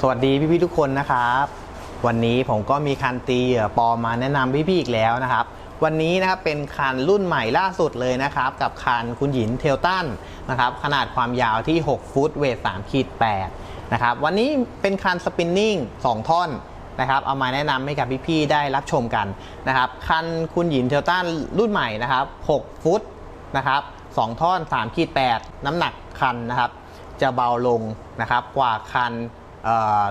สวัสดีพี่ๆทุกคนนะครับ วันนี้ผมก็มีคันตีเหยื่อปอมาแนะนำพี่ๆอีกแล้วนะครับ วันนี้นะครับเป็นคันรุ่นใหม่ล่าสุดเลยนะครับ กับคันคุณหยินเทลตันนะครับขนาดความยาวที่ 6 ฟุตเวท3ขีด8นะครับวันนี้เป็นคันสปินนิ่ง2ท่อนนะครับเอามาแนะนำให้กับพี่ๆได้รับชมกันนะครับคันคุณหยินเทลตันรุ่นใหม่นะครับ6ฟุตนะครับ2ท่อน3ขีด8น้ำหนักคันนะครับจะเบาลงนะครับกว่าคัน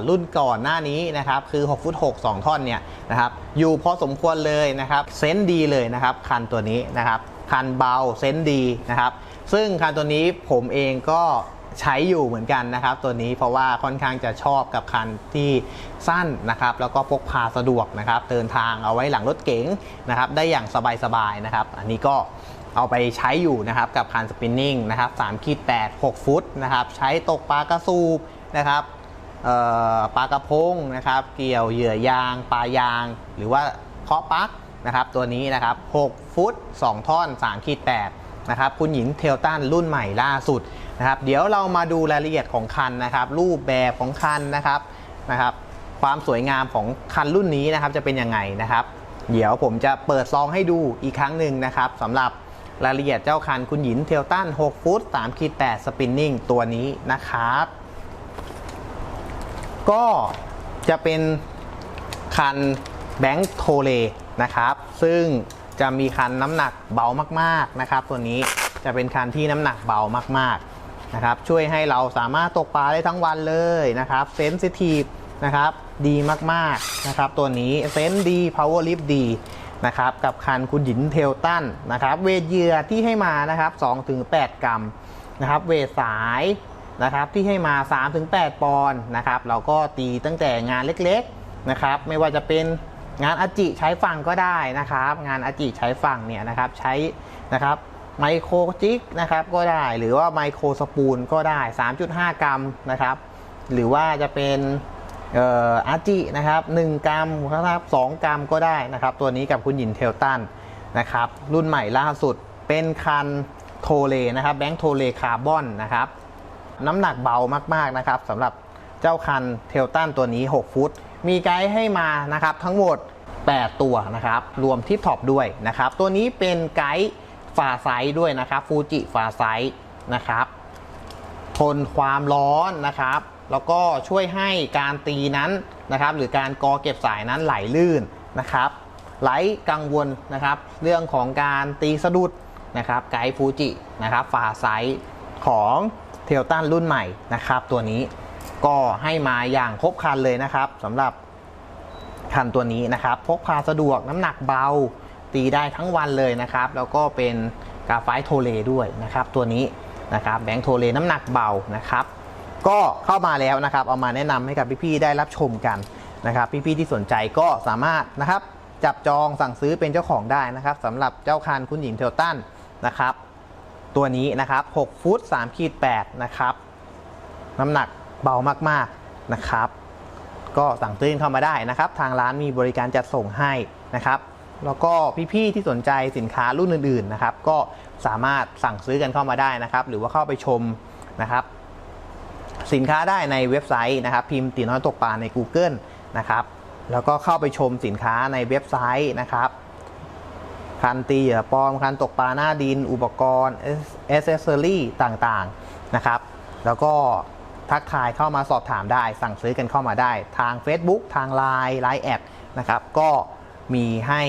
รุ่นก่อนหน้านี้นะครับคือ6ฟุต6 2 ท่อนเนี่ยนะครับอยู่พอสมควรเลยนะครับเซนดีเลยนะครับคันตัวนี้นะครับคันเบาเซนดีนะครับซึ่งคันตัวนี้ผมเองก็ใช้อยู่เหมือนกันนะครับตัวนี้เพราะว่าค่อนข้างจะชอบกับคันที่สั้นนะครับแล้วก็พกพาสะดวกนะครับเดินทางเอาไว้หลังรถเก๋งนะครับได้อย่างสบายๆนะครับอันนี้ก็เอาไปใช้อยู่นะครับกับคันสปินนิ่งนะครับ3ขีด8 6 ฟุตนะครับใช้ตกปลากระสูบนะครับ ปลากระพงนะครับ เกี่ยวเหยื่อยางปลายาง หรือว่าเคาะปักนะครับตัวนี้นะครับ 6 ฟุต 2 ท่อน3ขีด8นะครับคุณหญิงเทลตันรุ่นใหม่ล่าสุดนะครับเดี๋ยวเรามาดูรายละเอียดของคันนะครับ รูปแบบของคันนะครับนะครับ ความสวยงามของคันรุ่นนี้นะครับจะเป็นยังไงนะครับ เดี๋ยวผมจะเปิดซองให้ดูอีกครั้งหนึ่งนะครับสำหรับรายละเอียดเจ้าคันคุณหญินเทลตัน 6 ฟุต3ขีด8สปินนิ่งตัวนี้นะครับ ก็จะเป็นคันแบงค์โทเลนะครับ ซึ่งจะมีคันน้ำหนักเบามากๆนะครับ ตัวนี้จะเป็นคันที่น้ำหนักเบามากๆนะครับช่วยให้เราสามารถตกปลาได้ทั้งวันเลยนะครับเซนซิทีฟนะครับดีมากๆนะครับ ตัวนี้เซนดี power lift ดีนะครับกับคันคุณหญินเทลตันนะครับเวทเยื่อที่ให้มานะครับ2-8 กรัมนะครับเวทสาย นะครับที่ให้มา 3-8 ปอนด์นะครับเราก็ตีตั้งแต่งานเล็กๆนะครับไม่ว่าจะเป็นงานอาจิใช้ฝั่งก็ได้นะครับ งานอาจิใช้ฝั่งเนี่ยนะครับใช้นะครับไมโครจิกนะครับก็ได้หรือว่าไมโครสปูลก็ได้ 3.5 กรัมนะครับหรือว่าจะเป็นเอ่ออาจินะครับ1กรัมนะครับ2กรัมก็ได้นะครับ ตัวนี้กับคุณหยินเทลตันนะครับรุ่นใหม่ล่าสุดเป็นคันโทเลนะครับแบงค์โทเลคาร์บอนนะครับ น้ำหนักเบามากๆนะครับสำหรับเจ้าคันเทลตันตัวนี้ 6 ฟุต มีไกด์ให้มานะครับทั้งหมด 8 ตัวนะครับ รวมทิปท็อปด้วยนะครับ ตัวนี้เป็นไกด์ฟาไซด์ด้วยนะครับฟูจิฟาไซด์นะครับทนความร้อนนะครับ แล้วก็ช่วยให้การตีนั้นนะครับ หรือการกอเก็บสายนั้นไหลลื่นนะครับไหลกังวลนะครับ เรื่องของการตีสะดุดนะครับ ไกด์ฟูจินะครับฟาไซส์ของ เทลตันรุ่นใหม่นะครับ ตัวนี้ก็ให้มาอย่างครบครันเลยนะครับสำหรับคันตัวนี้นะครับพกพาสะดวกน้ำหนักเบาตีได้ทั้งวันเลยนะครับ แล้วก็เป็นกาไฟโทเลด้วยนะครับตัวนี้นะครับแบงค์โทเลน้ำหนักเบานะครับ ก็เข้ามาแล้วนะครับ เอามาแนะนำให้กับพี่ๆได้รับชมกันนะครับ พี่ๆที่สนใจก็สามารถนะครับ จับจองสั่งซื้อเป็นเจ้าของได้นะครับสำหรับเจ้าคันคุณหญิงเทลตันนะครับ ตัวนี้นะครับ 6 ฟุต3ขีด8นะครับ น้ำหนักเบามากๆนะครับ ก็สั่งซื้อเข้ามาได้นะครับ ทางร้านมีบริการจัดส่งให้นะครับ แล้วก็พี่ๆที่สนใจสินค้ารุ่นอื่นๆนะครับ ก็สามารถสั่งซื้อกันเข้ามาได้นะครับ หรือว่าเข้าไปชมนะครับ สินค้าได้ในเว็บไซต์นะครับ พิมพ์ตีน้อยตกปลาใน Google นะครับ แล้วก็เข้าไปชมสินค้าในเว็บไซต์นะครับ คันตีเหยื่อปลอมคันตกปลาหน้าดิน อุปกรณ์เอเซสซอรี่ต่างๆนะครับ แล้วก็ทักทายเข้ามาสอบถามได้ สั่งซื้อกันเข้ามาได้ ทาง Facebook ทาง Line Line แอดนะครับ ก็มีให้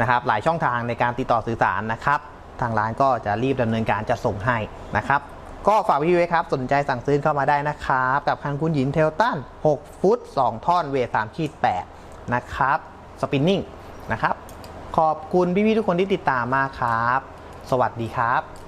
นะครับหลายช่องทางในการติดต่อสื่อสารนะครับ ทางร้านก็จะรีบดำเนินการจะส่งให้นะครับ ก็ฝากพี่ไว้ครับ สนใจสั่งซื้อเข้ามาได้นะครับ กับคันคุณหญินเทลตัน 6 ฟุต 2 ท่อน เวท3ขีด8นะครับ สปินนิ่งนะครับ ขอบคุณพี่ๆทุกคนที่ติดตามมากครับ สวัสดีครับ